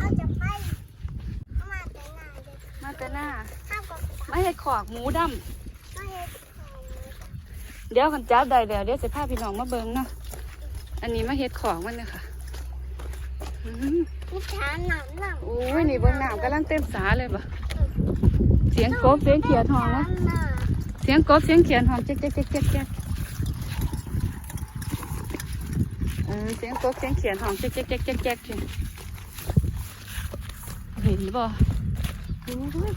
มาแต่หน้าเด็กมาแต่หน้าข้าวกับไม่ให้ขอกหมูดำไม่ให้ของเดี๋ยวกันจับได้แล้วเดี๋ยวจะพาพี่น้องมาเบิ่งเนาะอันนี้มาเฮ็ดของมันเลยค่ะอืมนิทานหนังหนังโอ้ยนี่เบิ่งน้ำกำลังเต็มสาเลยบ่เสียงกบเสียงเขียดหองนะหน้าเสียงกบเสียงเขียดหองเจ๊กเจ๊กเจ๊กเจ๊กเจ๊กเออเสียงกบเสียงเขียดหองเจ๊กเจ๊กเจ๊กเจ๊กเจ๊กเจ๊กเห็นบ่โอ้ย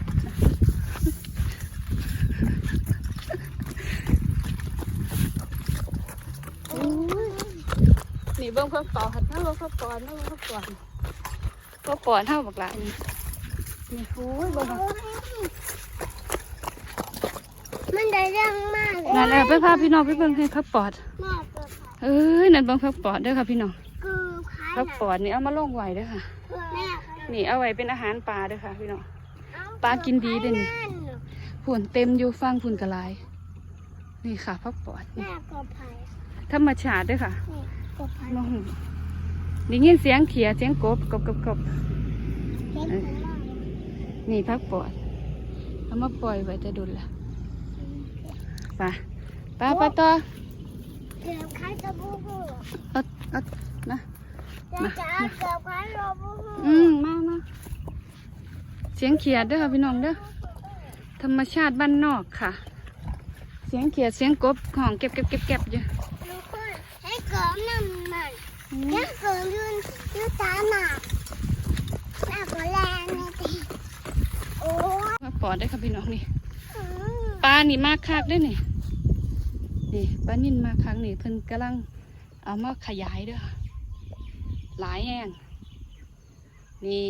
โอ้ยนี่เบิ่งเพิ่มต่อหัดเท่าเบิ่งเพิ่มก่อนเท่าเบิ่งเพิ่มก่อนเพิ่มก่อนเท่าบักหลายนี่นี่โอ้ยเบิ่งมันได้เรื่องมากนั่นแหละไปพาพี่น้องไปเบิ่งให้พักปอดแม่เกิดเอ้ยนั่นเบิ่งพักปอดเด้อค่ะพี่น้อง คือใครพักปอดนี่เอามาลงไว้เด้อค่ะแม่นี่เอาไว้เป็นอาหารปลาเด้อค่ะ พี่น้องปลากินดีเด้อนี่แม่ผุ่นเต็มอยู่ฟังผุ่นกระลายนี่ค่ะพักปอดนี่แม่กบไผ่ธรรมชาติเด้อค่ะนี่กบไผ่น้องได้ยินเสียงเขียเสียงกบกบกบกบเล็กของเรานี่พักปอดเอามาปล่อยไว้จะดุลละไปไปไปต่อเกือบคล้ายกับบูบูเอาเอานะ จะเอาเกือบคล้ายกับบูบูอืมมามาเสียงเขียดเด้อค่ะพี่น้องเด้อธรรมชาติบ้านนอกค่ะ เสียงเขียดเสียงกบของเก็บเก็บเก็บเก็บอยู่ทุกคนให้เกิดน้ำมันยังเกิดยืนยืนตาหนักหนักกว่าแรงเลยทีโอ้มาปอดได้ค่ะพี่น้องนี่ปลานี่มากคักเด้วยนี่นี่ปลานิ่นมากคักนี่เพิ่นกำลังเอามาขยายเด้อค่ะ หลายแห้งนี่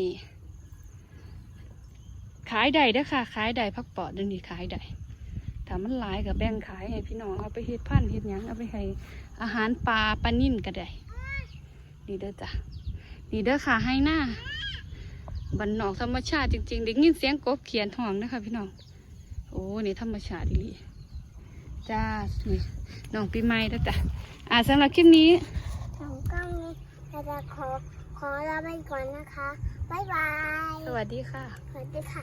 ขายได้เด้อค่ะ ขายได้พักปอดดี๋ยวนี้ขายได้ถ้ามันหลายกับแบ่งขายให้พี่น้องเอาไปเฮ็ดพันเฮ็ดยังเอาไปให้อาหารปลาปลานิ่นก็ได้นี่เด้อจ้ะนี่เด้อค่ะให้หน้าบันนอกธรรมชาติจริงๆได้ยินเสียงกบเขียนห้องนะคะพี่น้องโอ้นี่ธรรมชาติดีจ้านี่น้องปีใหม่แล้วจ้ะอ่าสำหรับคลิปนี้ เราจะขอขอลาไปก่อนนะคะ บ๊ายบาย สวัสดีค่ะ สวัสดีค่ะ